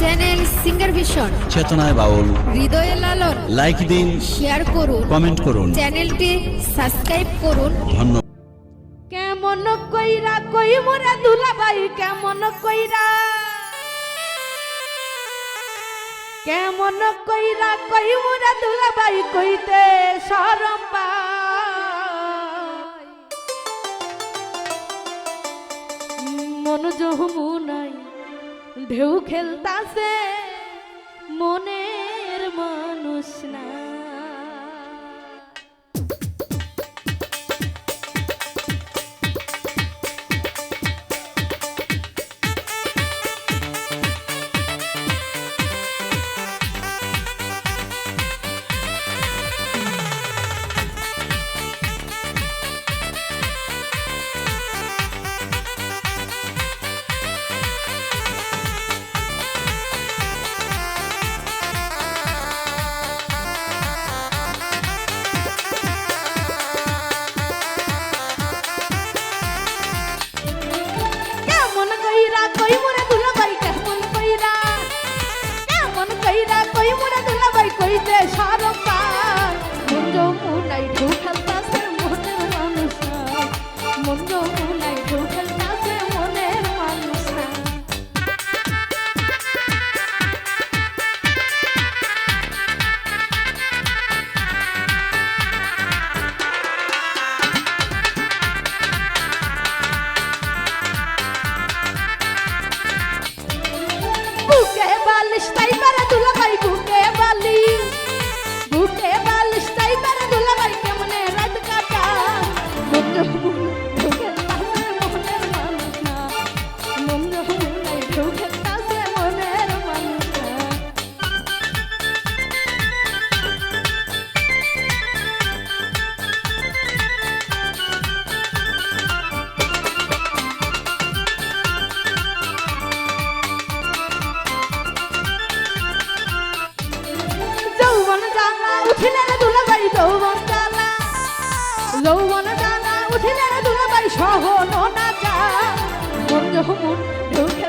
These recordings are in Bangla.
চ্যানেল সিঙ্গার ভিশন চেতনায় বাউল হৃদয়ে লালন লাইক দিন শেয়ার করুন কমেন্ট করুন. চ্যানেলটি সাবস্ক্রাইব করুন। ধন্যবাদ। কেমন কইরা কই মোরা দুলাবাই কেমন কইরা? কেমন কইরা কই মোরা দুলাবাই কইতে শরম পাই। মন যমুনাই ঢেউ খেলতাছে মনের মানুষ না। জানা উঠিলে রে দুলাভাই সহন না যা মন যখন ঢুকে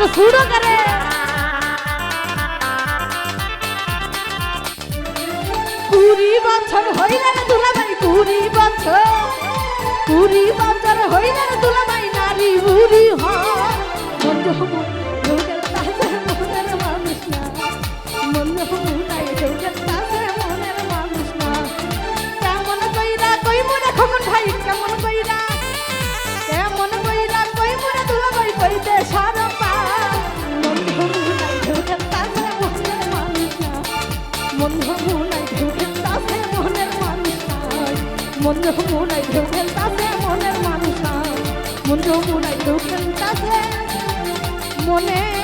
এত সুড়ো করে। কুড়ি বছর হইলে রে দুলাভাই, কুড়ি বছর। কুড়ি বছর হইলে রে দুলাভাই, নারী বুড়ি মন ঢুকে তাসে মনের মানুষ মন যমুনাই ঢুকে তাসে মনের মানুষ মন তাসে মনের